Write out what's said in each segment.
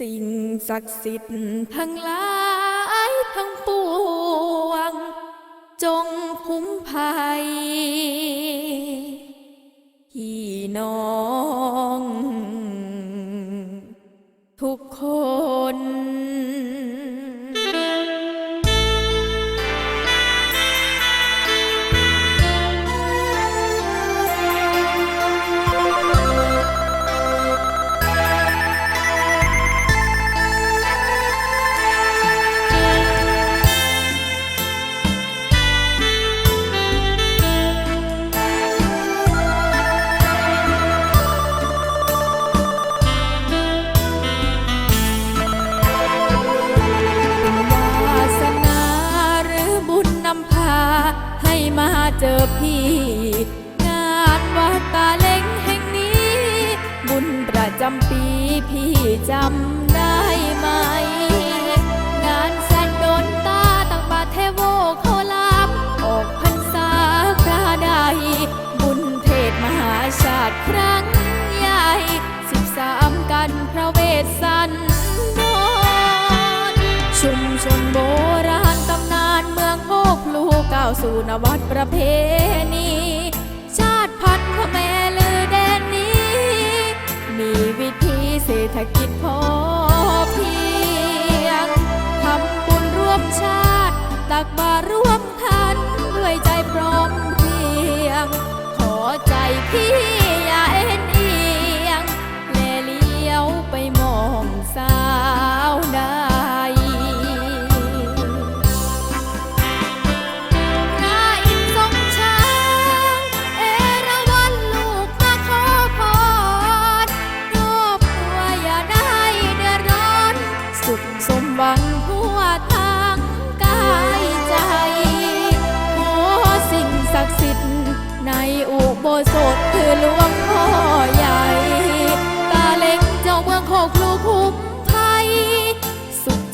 สิ่งศักดิ์สิทธิ์ทั้งหลายทั้งปวง จงคุ้มภัยพี่น้อง ทุกคน เจอพี่ งานวัดตาเล็งแห่งนี้ บุญประจำปีพี่จำได้ไหม สู่นวัดประเพณี ชาติพันธุ์ขแมลือแดนนี้ มีวิธีเศรษฐกิจพอเพียงทำบุญร่วมชาติ ตักบาตรร่วมทันด้วยใจพร้อมเพรียง ขอใจพี่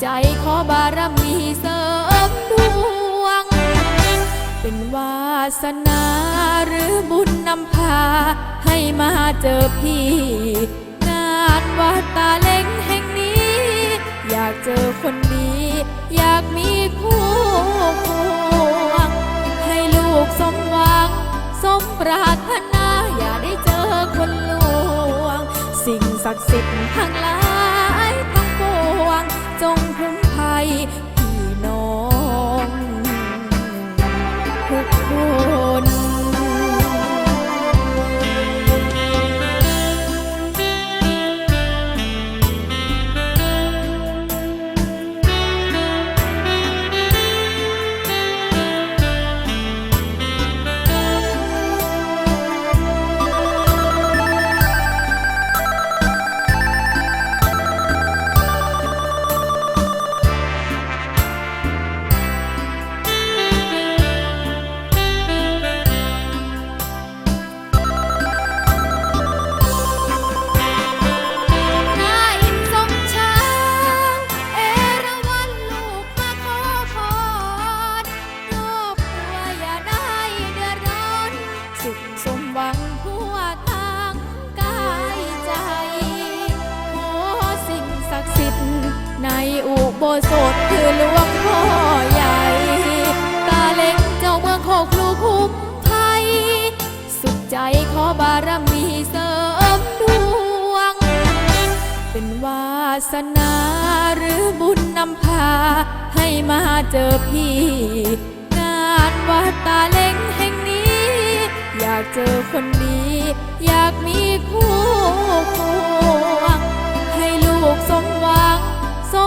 ใจขอบารมีเสริมดวง เป็นวาสนาหรือบุญนำพา ให้มาเจอพี่งานวัดตาเล็งแห่งนี้ อยากเจอคนดีอยากมีคู่ควงให้ลูกสมหวัง สมปรารถนา อย่าได้เจอคนลวง สิ่งศักดิ์สิทธิ์ทั้งหลาย จงคุ้มภัย อุโบสถคือหลวงพ่อใหญ่ตาเล็งเจ้าเมืองโคกลูคุ้มไทย สุขใจขอบารมีเสริมดวง เป็นวาสนาหรือบุญนำพา ให้มาเจอพี่ งานวัดตาเล็งแห่งนี้ อยากเจอคนดีอยากมีคู่ควงให้ลูกสมหวัง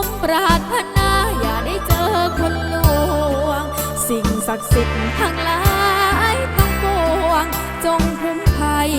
มปรารถนาอย่าได้เจอคนลวง สิ่งศักดิ์สิทธิ์ทั้งหลายทั้งปวง จงคุ้มภัย